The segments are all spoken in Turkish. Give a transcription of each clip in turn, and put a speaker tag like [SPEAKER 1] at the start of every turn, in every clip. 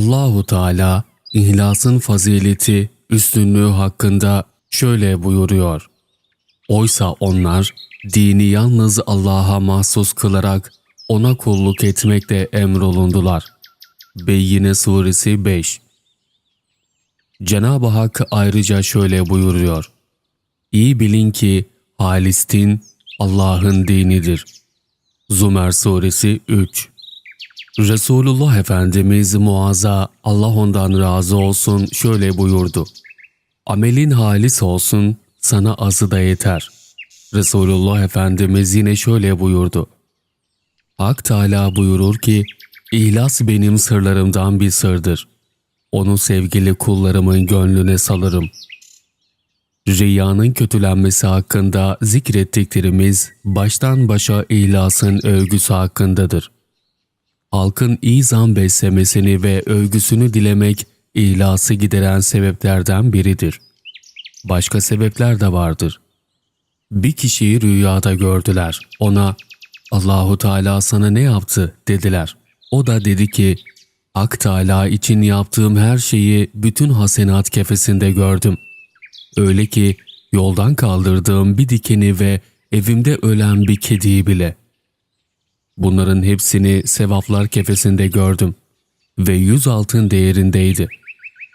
[SPEAKER 1] Allahu Teala ihlasın fazileti, üstünlüğü hakkında şöyle buyuruyor. Oysa onlar dini yalnız Allah'a mahsus kılarak ona kulluk etmekle emrolundular. Beyyine Suresi 5 Cenab-ı Hak ayrıca şöyle buyuruyor. İyi bilin ki halis din Allah'ın dinidir. Zümer Suresi 3 Resulullah Efendimiz Muaz'a Allah ondan razı olsun şöyle buyurdu. Amelin halis olsun sana azı da yeter. Resulullah Efendimiz yine şöyle buyurdu. Hak Teala buyurur ki, İhlas benim sırlarımdan bir sırdır. Onu sevgili kullarımın gönlüne salırım. Riyanın kötülenmesi hakkında zikrettiklerimiz baştan başa ihlasın övgüsü hakkındadır. Halkın iyi zan beslemesini ve övgüsünü dilemek ihlası gideren sebeplerden biridir. Başka sebepler de vardır. Bir kişiyi rüyada gördüler. Ona Allahu Teala sana ne yaptı dediler. O da dedi ki Ak Teala için yaptığım her şeyi bütün hasenat kefesinde gördüm. Öyle ki yoldan kaldırdığım bir dikeni ve evimde ölen bir kediyi bile. Bunların hepsini sevaplar kefesinde gördüm ve yüz altın değerindeydi.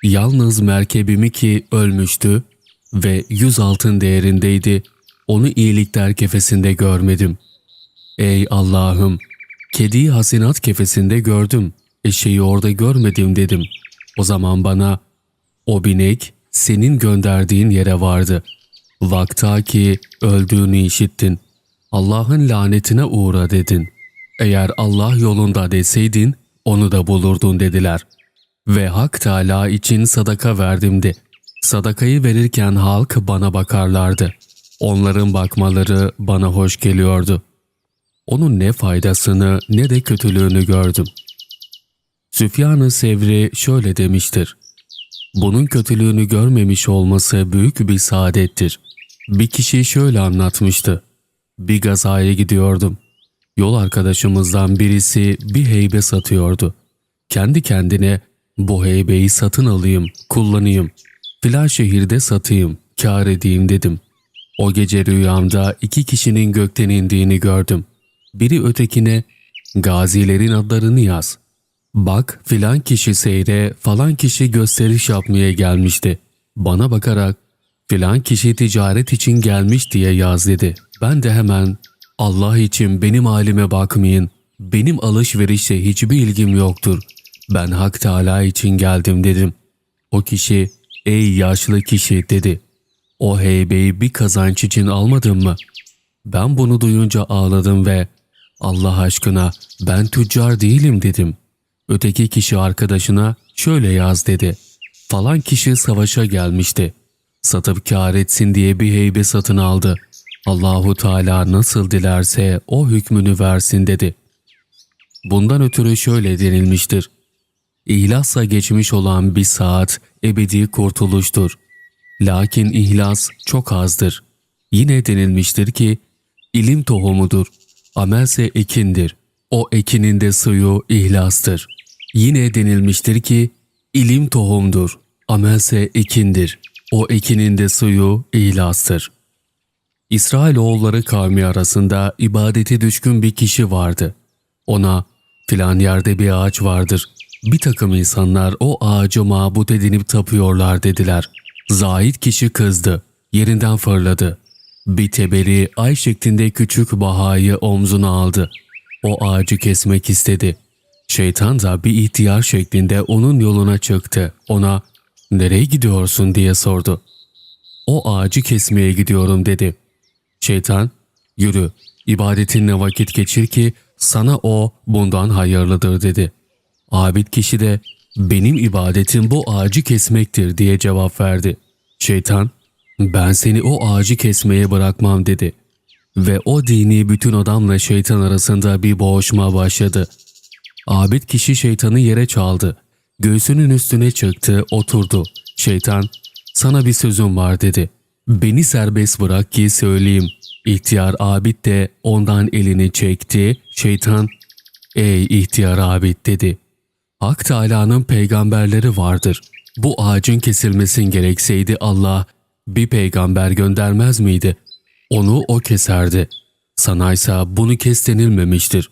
[SPEAKER 1] Yalnız merkebimi ki ölmüştü ve yüz altın değerindeydi, onu iyilikler kefesinde görmedim. Ey Allah'ım! Kediyi hasenat kefesinde gördüm, eşeği orada görmedim dedim. O zaman bana, o binek senin gönderdiğin yere vardı. Vakta ki öldüğünü işittin. Allah'ın lanetine uğra dedin. Eğer Allah yolunda deseydin, onu da bulurdun dediler. Ve Hak Teala için sadaka verdim de. Sadakayı verirken halk bana bakarlardı. Onların bakmaları bana hoş geliyordu. Onun ne faydasını ne de kötülüğünü gördüm. Süfyan-ı Sevri şöyle demiştir. Bunun kötülüğünü görmemiş olması büyük bir saadettir. Bir kişi şöyle anlatmıştı. Bir gazaya gidiyordum. Yol arkadaşımızdan birisi bir heybe satıyordu. Kendi kendine bu heybeyi satın alayım, kullanayım, filan şehirde satayım, kâr edeyim dedim. O gece rüyamda iki kişinin gökten indiğini gördüm. Biri ötekine gazilerin adlarını yaz. Bak filan kişi seyre falan kişi gösteriş yapmaya gelmişti. Bana bakarak filan kişi ticaret için gelmiş diye yaz dedi. Ben de hemen Allah için benim halime bakmayın. Benim alışverişe hiçbir ilgim yoktur. Ben Hak Teala için geldim dedim. O kişi ey yaşlı kişi dedi. O heybeyi bir kazanç için almadın mı? Ben bunu duyunca ağladım ve Allah aşkına ben tüccar değilim dedim. Öteki kişi arkadaşına şöyle yaz dedi. Falan kişi savaşa gelmişti. Satıp kâr etsin diye bir heybe satın aldı. Allahu Teala nasıl dilerse o hükmünü versin dedi. Bundan ötürü şöyle denilmiştir. İhlasla geçmiş olan bir saat ebedi kurtuluştur. Lakin ihlas çok azdır. Yine denilmiştir ki ilim tohumudur, amelse ekindir. O ekinin de suyu ihlastır. Yine denilmiştir ki ilim tohumdur, amelse ekindir. O ekinin de suyu ihlastır. İsrailoğulları kavmi arasında ibadete düşkün bir kişi vardı. Ona filan yerde bir ağaç vardır. Bir takım insanlar o ağacı mabut edinip tapıyorlar dediler. Zahid kişi kızdı. Yerinden fırladı. Bir teberi ay şeklinde küçük bahayı omzuna aldı. O ağacı kesmek istedi. Şeytan da bir ihtiyar şeklinde onun yoluna çıktı. Ona nereye gidiyorsun diye sordu. O ağacı kesmeye gidiyorum dedi. Şeytan, yürü, ibadetinle vakit geçir ki sana o bundan hayırlıdır dedi. Abid kişi de benim ibadetim bu ağacı kesmektir diye cevap verdi. Şeytan, ben seni o ağacı kesmeye bırakmam dedi. Ve o dini bütün adamla şeytan arasında bir boğuşma başladı. Abid kişi şeytanı yere çaldı. Göğsünün üstüne çıktı, oturdu. Şeytan, sana bir sözüm var dedi. Beni serbest bırak ki söyleyeyim. İhtiyar abid de ondan elini çekti. Şeytan, ey ihtiyar abid dedi. Hak Teâlâ'nın peygamberleri vardır. Bu ağacın kesilmesin gerekseydi Allah bir peygamber göndermez miydi? Onu o keserdi. Sanaysa bunu kes denilmemiştir.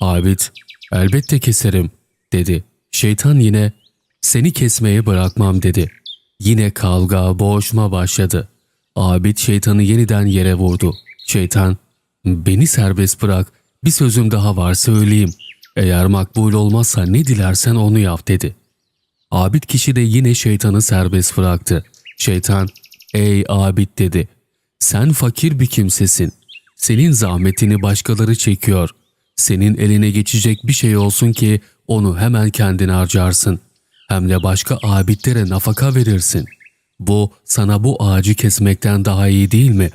[SPEAKER 1] Abid, elbette keserim dedi. Şeytan yine seni kesmeye bırakmam dedi. Yine kavga, boğuşma başladı. Abid şeytanı yeniden yere vurdu. Şeytan, beni serbest bırak, bir sözüm daha var söyleyeyim. Eğer makbul olmazsa ne dilersen onu yap dedi. Abid kişi de yine şeytanı serbest bıraktı. Şeytan, ey abid dedi. Sen fakir bir kimsesin. Senin zahmetini başkaları çekiyor. Senin eline geçecek bir şey olsun ki onu hemen kendine harcarsın. Hem de başka abidlere nafaka verirsin. Bu sana bu ağacı kesmekten daha iyi değil mi?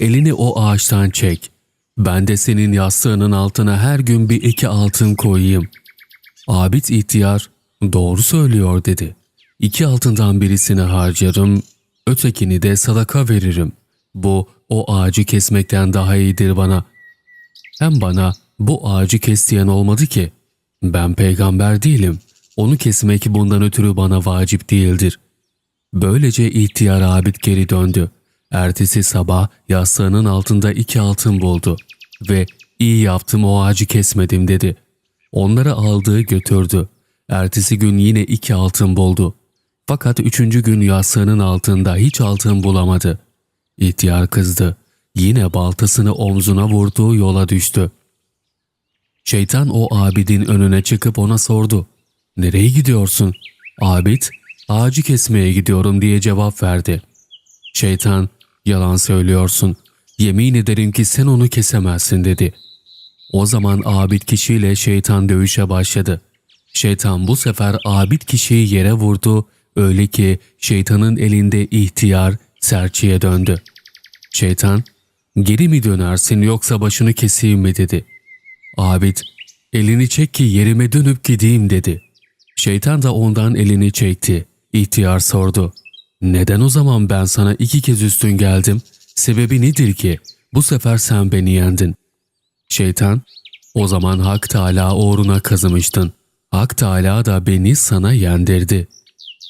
[SPEAKER 1] Elini o ağaçtan çek. Ben de senin yastığının altına her gün bir iki altın koyayım. Abid ihtiyar, doğru söylüyor dedi. İki altından birisini harcarım, ötekini de sadaka veririm. Bu o ağacı kesmekten daha iyidir bana. Hem bana bu ağacı kes diyen olmadı ki. Ben peygamber değilim. Onu kesmek bundan ötürü bana vacip değildir. Böylece ihtiyar abid geri döndü. Ertesi sabah yastığının altında iki altın buldu ve iyi yaptım o ağacı kesmedim dedi. Onları aldığı götürdü. Ertesi gün yine iki altın buldu. Fakat üçüncü gün yastığının altında hiç altın bulamadı. İhtiyar kızdı. Yine baltasını omzuna vurduğu yola düştü. Şeytan o abidin önüne çıkıp ona sordu. Nereye gidiyorsun? Abid, ağacı kesmeye gidiyorum diye cevap verdi. Şeytan, yalan söylüyorsun. Yemin ederim ki sen onu kesemezsin dedi. O zaman abid kişiyle şeytan dövüşe başladı. Şeytan bu sefer abid kişiyi yere vurdu, öyle ki şeytanın elinde ihtiyar serçeye döndü. Şeytan, geri mi dönersin yoksa başını keseyim mi dedi. Abid, elini çek ki yerime dönüp gideyim dedi. Şeytan da ondan elini çekti. İhtiyar sordu. Neden o zaman ben sana iki kez üstün geldim? Sebebi nedir ki? Bu sefer sen beni yendin. Şeytan, o zaman Hak Teâlâ uğruna kazımıştın. Hak Teâlâ da beni sana yendirdi.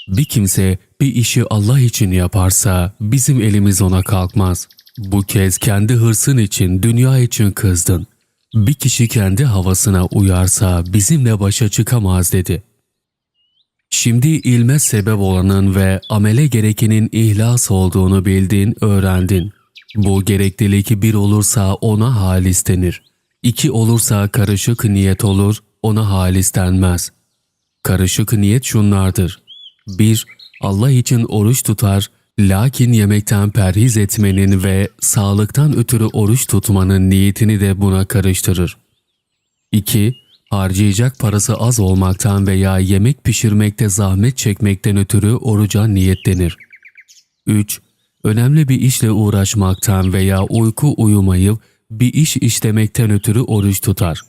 [SPEAKER 1] Bir kimse bir işi Allah için yaparsa bizim elimiz ona kalkmaz. Bu kez kendi hırsın için, dünya için kızdın. Bir kişi kendi havasına uyarsa bizimle başa çıkamaz dedi. Şimdi ilme sebep olanın ve amele gerekenin ihlas olduğunu bildin, öğrendin. Bu gereklilik bir olursa ona halis denir. İki olursa karışık niyet olur, ona halis denmez. Karışık niyet şunlardır. 1. Allah için oruç tutar, lakin yemekten perhiz etmenin ve sağlıktan ötürü oruç tutmanın niyetini de buna karıştırır. 2. Harcayacak parası az olmaktan veya yemek pişirmekte zahmet çekmekten ötürü oruca niyetlenir. 3. Önemli bir işle uğraşmaktan veya uyku uyumayıp bir iş işlemekten ötürü oruç tutar.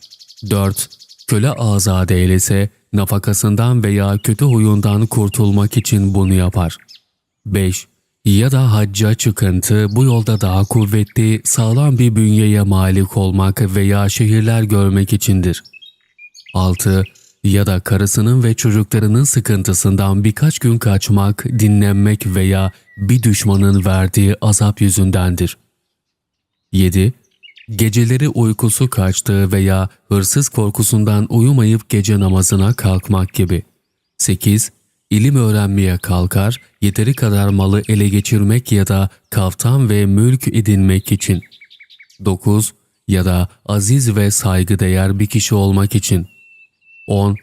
[SPEAKER 1] 4. Köle azade eylese nafakasından veya kötü huyundan kurtulmak için bunu yapar. 5. Ya da hacca çıkıntı bu yolda daha kuvvetli, sağlam bir bünyeye malik olmak veya şehirler görmek içindir. 6. Ya da karısının ve çocuklarının sıkıntısından birkaç gün kaçmak, dinlenmek veya bir düşmanın verdiği azap yüzündendir. 7. Geceleri uykusu kaçtığı veya hırsız korkusundan uyumayıp gece namazına kalkmak gibi. 8. İlim öğrenmeye kalkar, yeteri kadar malı ele geçirmek ya da kaftan ve mülk edinmek için. 9. Ya da aziz ve saygıdeğer bir kişi olmak için. 10.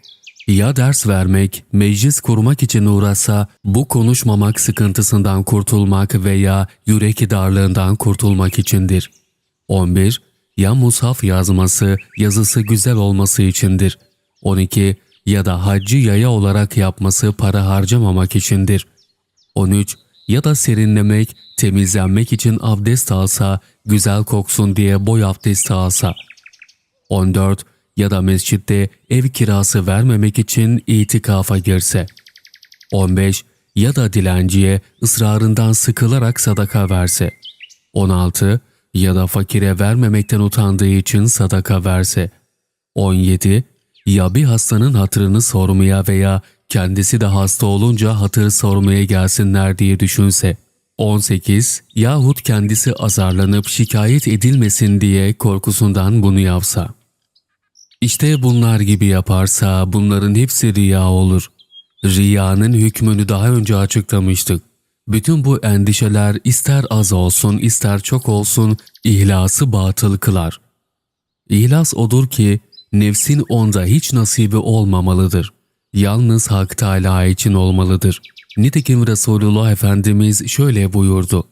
[SPEAKER 1] Ya ders vermek, meclis kurmak için uğrasa bu konuşmamak sıkıntısından kurtulmak veya yürek darlığından kurtulmak içindir. 11. Ya mushaf yazması, yazısı güzel olması içindir. 12. Ya da haccı yaya olarak yapması para harcamamak içindir. 13. Ya da serinlemek, temizlenmek için abdest alsa, güzel koksun diye boy abdesti alsa. 14 ya da mescitte ev kirası vermemek için itikafa girse. 15 ya da dilenciye ısrarından sıkılarak sadaka verse. 16 ya da fakire vermemekten utandığı için sadaka verse. 17 ya bir hastanın hatırını sormaya veya kendisi de hasta olunca hatır sormaya gelsinler diye düşünse. 18 yahut kendisi azarlanıp şikayet edilmesin diye korkusundan bunu yapsa. İşte bunlar gibi yaparsa bunların hepsi riya olur. Riyanın hükmünü daha önce açıklamıştık. Bütün bu endişeler ister az olsun ister çok olsun ihlası batıl kılar. İhlas odur ki nefsin onda hiç nasibi olmamalıdır. Yalnız Hak Teala için olmalıdır. Nitekim Resulullah Efendimiz şöyle buyurdu.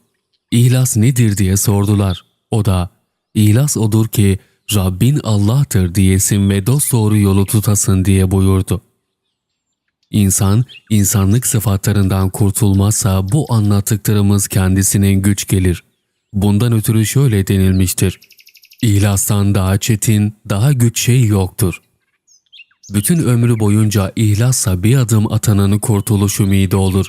[SPEAKER 1] İhlas nedir diye sordular. O da İhlas odur ki Rabbin Allah'tır diyesin ve dosdoğru yolu tutasın diye buyurdu. İnsan, insanlık sıfatlarından kurtulmazsa bu anlattıklarımız kendisine güç gelir. Bundan ötürü şöyle denilmiştir. İhlastan daha çetin, daha güç şey yoktur. Bütün ömrü boyunca ihlasla bir adım atananın kurtuluş ümidi olur.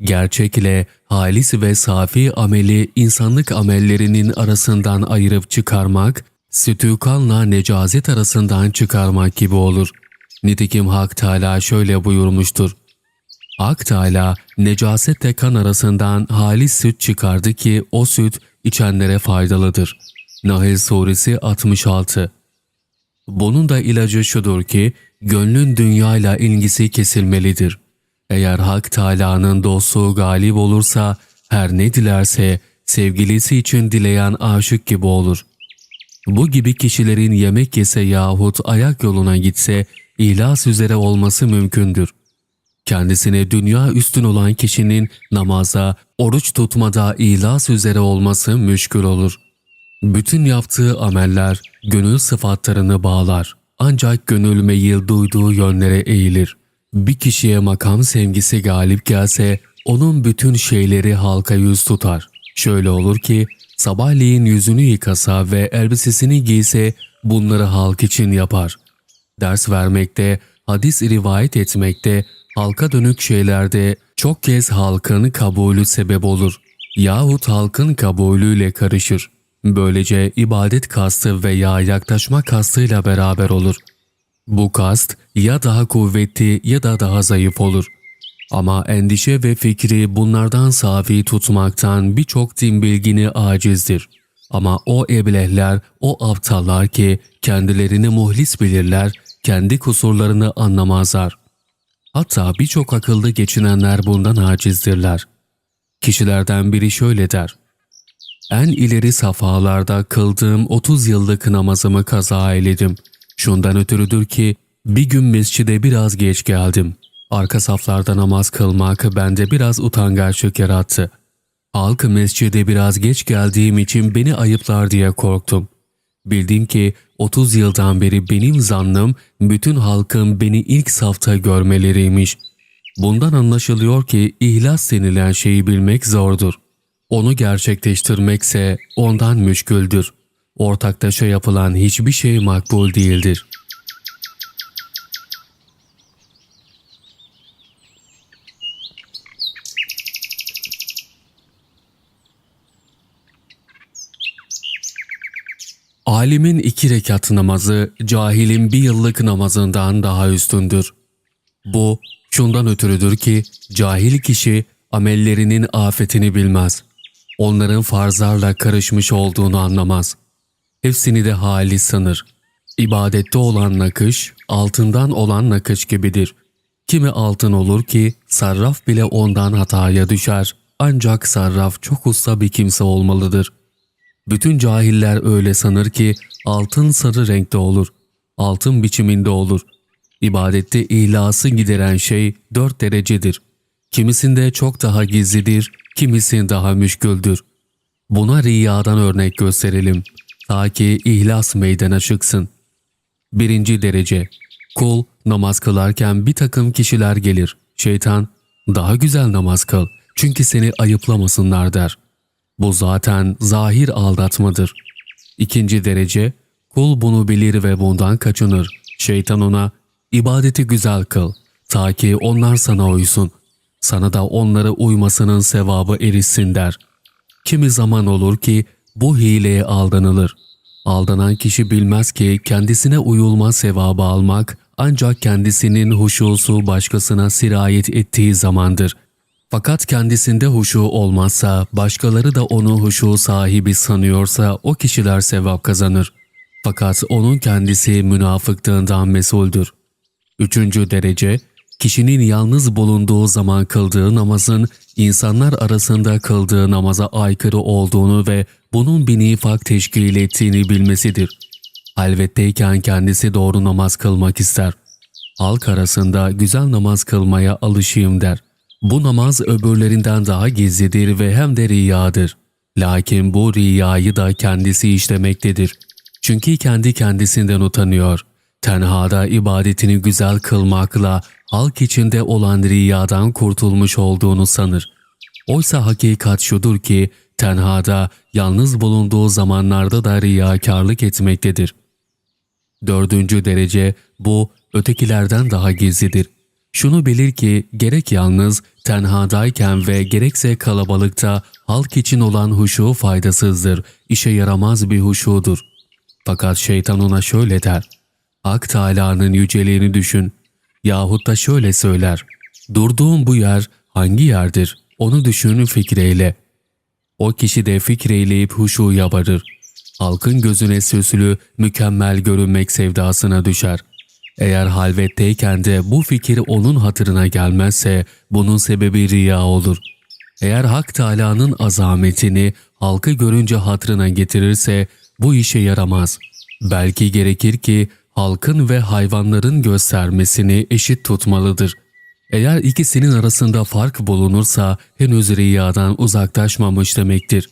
[SPEAKER 1] Gerçek ile halis ve safi ameli insanlık amellerinin arasından ayırıp çıkarmak, sütükanla necazet arasından çıkarmak gibi olur. Nitekim Hak Teala şöyle buyurmuştur. Hak Teala necasetle kan arasından halis süt çıkardı ki o süt içenlere faydalıdır. Nahl Suresi 66 Bunun da ilacı şudur ki gönlün dünyayla ilgisi kesilmelidir. Eğer Hak Teala'nın dostluğu galip olursa her ne dilerse sevgilisi için dileyen aşık gibi olur. Bu gibi kişilerin yemek yese yahut ayak yoluna gitse ihlas üzere olması mümkündür. Kendisine dünya üstün olan kişinin namaza, oruç tutmada ihlas üzere olması müşkül olur. Bütün yaptığı ameller gönül sıfatlarını bağlar. Ancak gönül meyil duyduğu yönlere eğilir. Bir kişiye makam sevgisi galip gelse onun bütün şeyleri halka yüz tutar. Şöyle olur ki sabahleyin yüzünü yıkasa ve elbisesini giyse bunları halk için yapar. Ders vermekte, hadis rivayet etmekte, halka dönük şeylerde çok kez halkın kabulü sebep olur. Yahut halkın kabulüyle karışır. Böylece ibadet kastı veya yaklaşma kastıyla beraber olur. Bu kast ya daha kuvvetli ya da daha zayıf olur. Ama endişe ve fikri bunlardan safi tutmaktan birçok din bilgini acizdir. Ama o eblehler, o aptallar ki kendilerini muhlis bilirler, kendi kusurlarını anlamazlar. Hatta birçok akıllı geçinenler bundan acizdirler. Kişilerden biri şöyle der. En ileri safhalarda kıldığım 30 yıllık namazımı kaza eyledim. Şundan ötürüdür ki bir gün mescide biraz geç geldim. Arka saflarda namaz kılmak bende biraz utangaçlık yarattı. Halk mescide biraz geç geldiğim için beni ayıplar diye korktum. Bildim ki 30 yıldan beri benim zannım bütün halkın beni ilk safta görmeleriymiş. Bundan anlaşılıyor ki ihlas denilen şeyi bilmek zordur. Onu gerçekleştirmekse ondan müşküldür. Ortaktaşa yapılan hiçbir şey makbul değildir. Alimin iki rekat namazı cahilin bir yıllık namazından daha üstündür. Bu şundan ötürüdür ki cahil kişi amellerinin afetini bilmez. Onların farzlarla karışmış olduğunu anlamaz. Hepsini de hali sanır. İbadette olan nakış altından olan nakış gibidir. Kimi altın olur ki sarraf bile ondan hataya düşer. Ancak sarraf çok usta bir kimse olmalıdır.'' Bütün cahiller öyle sanır ki altın sarı renkte olur, altın biçiminde olur. İbadette ihlası gideren şey dört derecedir. Kimisinde çok daha gizlidir, kimisinde daha müşküldür. Buna riyadan örnek gösterelim. Ta ki ihlas meydana çıksın. Birinci derece. Kul namaz kılarken bir takım kişiler gelir. Şeytan, daha güzel namaz kıl çünkü seni ayıplamasınlar der. Bu zaten zahir aldatmadır. İkinci derece, kul bunu bilir ve bundan kaçınır. Şeytan ona, ibadeti güzel kıl, ta ki onlar sana uysun. Sana da onlara uymasının sevabı erişsin der. Kimi zaman olur ki bu hileye aldanılır. Aldanan kişi bilmez ki kendisine uyulma sevabı almak ancak kendisinin huşusu başkasına sirayet ettiği zamandır. Fakat kendisinde huşu olmazsa, başkaları da onu huşu sahibi sanıyorsa o kişiler sevap kazanır. Fakat onun kendisi münafıklığından mesuldür. Üçüncü derece, kişinin yalnız bulunduğu zaman kıldığı namazın insanlar arasında kıldığı namaza aykırı olduğunu ve bunun bir nifak teşkil ettiğini bilmesidir. Halvetteyken kendisi doğru namaz kılmak ister. Halk arasında güzel namaz kılmaya alışayım der. Bu namaz öbürlerinden daha gizlidir ve hem de riyadır. Lakin bu riyayı da kendisi işlemektedir. Çünkü kendi kendisinden utanıyor. Tenhada ibadetini güzel kılmakla halk içinde olan riyadan kurtulmuş olduğunu sanır. Oysa hakikat şudur ki tenhada yalnız bulunduğu zamanlarda da riyakarlık etmektedir. Dördüncü derece bu ötekilerden daha gizlidir. Şunu bilir ki gerek yalnız tenhadayken ve gerekse kalabalıkta halk için olan huşu faydasızdır, işe yaramaz bir huşudur. Fakat şeytan ona şöyle der. Hak Teâlâ'nın yüceliğini düşün. Yahut da şöyle söyler. Durduğun bu yer hangi yerdir? Onu düşün fikreyle. O kişi de fikreyleyip huşuya varır. Halkın gözüne süslü, mükemmel görünmek sevdasına düşer. Eğer halvetteyken de bu fikir onun hatırına gelmezse bunun sebebi riya olur. Eğer Hak Teâlâ'nın azametini halkı görünce hatırına getirirse bu işe yaramaz. Belki gerekir ki halkın ve hayvanların göstermesini eşit tutmalıdır. Eğer ikisinin arasında fark bulunursa henüz riyadan uzaklaşmamış demektir.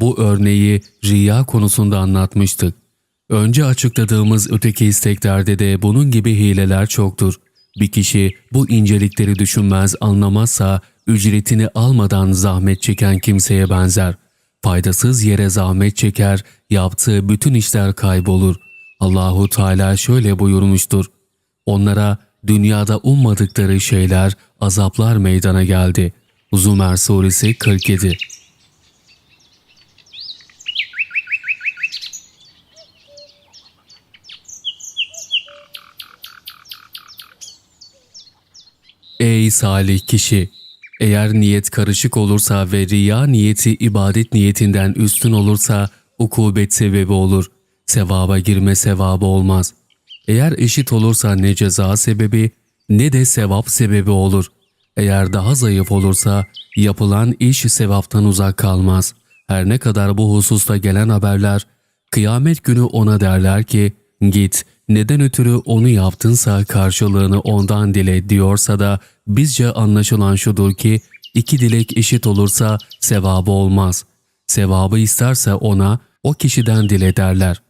[SPEAKER 1] Bu örneği riya konusunda anlatmıştık. Önce açıkladığımız öteki isteklerde de bunun gibi hileler çoktur. Bir kişi bu incelikleri düşünmez anlamazsa ücretini almadan zahmet çeken kimseye benzer. Faydasız yere zahmet çeker, yaptığı bütün işler kaybolur. Allahu Teala şöyle buyurmuştur. Onlara dünyada ummadıkları şeyler, azaplar meydana geldi. Zümer Suresi 47 Ey salih kişi! Eğer niyet karışık olursa ve riya niyeti ibadet niyetinden üstün olursa ukubet sebebi olur. Sevaba girme sevabı olmaz. Eğer eşit olursa ne ceza sebebi ne de sevap sebebi olur. Eğer daha zayıf olursa yapılan iş sevaptan uzak kalmaz. Her ne kadar bu hususta gelen haberler kıyamet günü ona derler ki git neden ötürü onu yaptınsa karşılığını ondan dile diyorsa da bizce anlaşılan şudur ki iki dilek eşit olursa sevabı olmaz. Sevabı isterse ona o kişiden dile derler.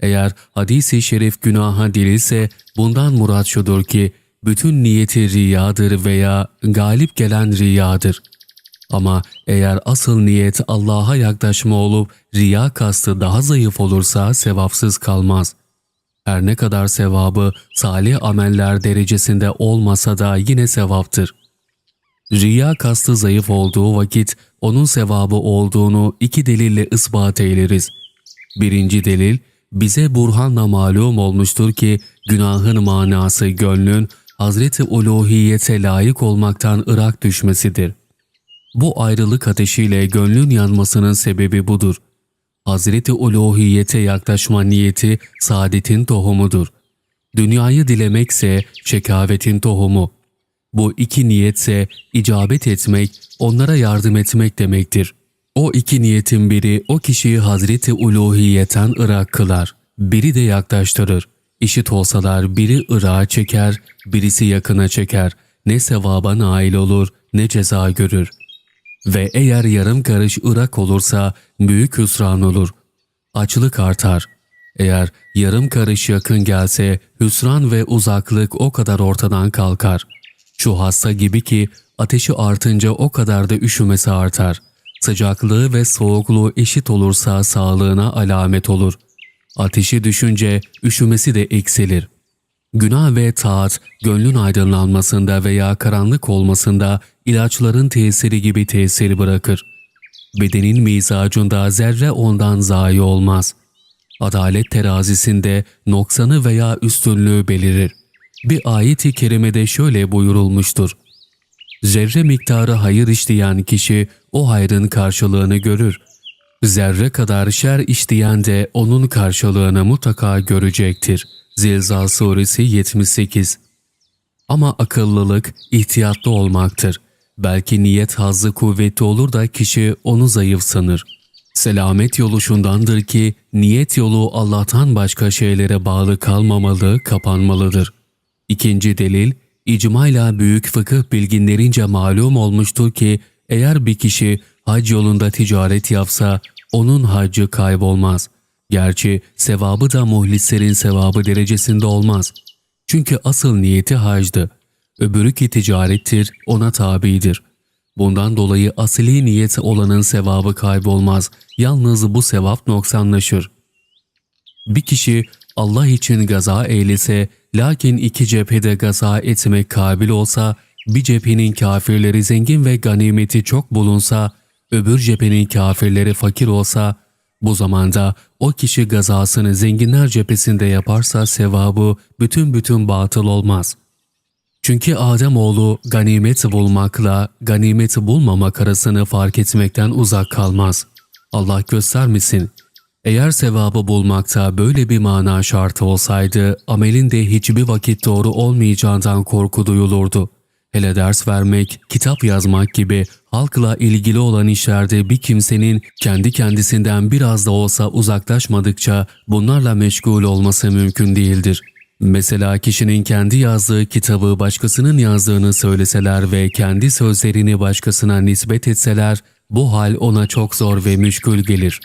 [SPEAKER 1] Eğer hadisi şerif günaha değilse bundan murat şudur ki bütün niyeti riyadır veya galip gelen riyadır. Ama eğer asıl niyet Allah'a yaklaşma olup riya kastı daha zayıf olursa sevapsız kalmaz. Her ne kadar sevabı salih ameller derecesinde olmasa da yine sevaptır. Riya kastı zayıf olduğu vakit onun sevabı olduğunu iki delille ispat eyleriz. Birinci delil, bize burhanla malum olmuştur ki günahın manası gönlün Hazreti Uluhiyete layık olmaktan ırak düşmesidir. Bu ayrılık ateşiyle gönlün yanmasının sebebi budur. Hazreti Uluhiyete yaklaşma niyeti saadetin tohumudur. Dünyayı dilemekse şekavetin tohumu. Bu iki niyetse icabet etmek, onlara yardım etmek demektir. O iki niyetin biri o kişiyi Hazreti Uluhiyeten ırak kılar, biri de yaklaştırır. İşit olsalar biri ırağa çeker, birisi yakına çeker. Ne sevaba nail olur ne ceza görür. Ve eğer yarım karış ırak olursa büyük hüsran olur. Açlık artar. Eğer yarım karış yakın gelse hüsran ve uzaklık o kadar ortadan kalkar. Şu hasta gibi ki ateşi artınca o kadar da üşümesi artar. Sıcaklığı ve soğukluğu eşit olursa sağlığına alamet olur. Ateşi düşünce üşümesi de eksilir. Günah ve taat, gönlün aydınlanmasında veya karanlık olmasında ilaçların tesiri gibi tesir bırakır. Bedenin mizacında zerre ondan zayi olmaz. Adalet terazisinde noksanı veya üstünlüğü belirir. Bir ayet-i kerimede şöyle buyurulmuştur. Zerre miktarı hayır işleyen kişi o hayrın karşılığını görür. Zerre kadar şer işleyen de onun karşılığını mutlaka görecektir. Zilzal suresi 78 Ama akıllılık ihtiyatlı olmaktır. Belki niyet hazzı kuvvetli olur da kişi onu zayıf sanır. Selamet yolu şundandır ki niyet yolu Allah'tan başka şeylere bağlı kalmamalı, kapanmalıdır. İkinci delil, icmayla büyük fıkıh bilginlerince malum olmuştur ki eğer bir kişi hac yolunda ticaret yapsa onun haccı kaybolmaz. Gerçi sevabı da muhlislerin sevabı derecesinde olmaz. Çünkü asıl niyeti hacdı. Öbürü ki ticarettir, ona tabidir. Bundan dolayı asli niyet olanın sevabı kaybolmaz. Yalnız bu sevap noksanlaşır. Bir kişi Allah için gaza eylese, lakin iki cephede gaza etmek kabil olsa, bir cephenin kafirleri zengin ve ganimeti çok bulunsa, öbür cephenin kafirleri fakir olsa, bu zamanda o kişi gazasını zenginler cephesinde yaparsa sevabı bütün bütün batıl olmaz. Çünkü Ademoğlu ganimet bulmakla ganimet bulmamak arasını fark etmekten uzak kalmaz. Allah göstermesin. Eğer sevabı bulmakta böyle bir mana şartı olsaydı, amelin de hiçbir vakit doğru olmayacağından korku duyulurdu. Hele ders vermek, kitap yazmak gibi halkla ilgili olan işlerde bir kimsenin kendi kendisinden biraz da olsa uzaklaşmadıkça bunlarla meşgul olması mümkün değildir. Mesela kişinin kendi yazdığı kitabı başkasının yazdığını söyleseler ve kendi sözlerini başkasına nispet etseler, bu hal ona çok zor ve müşkül gelir.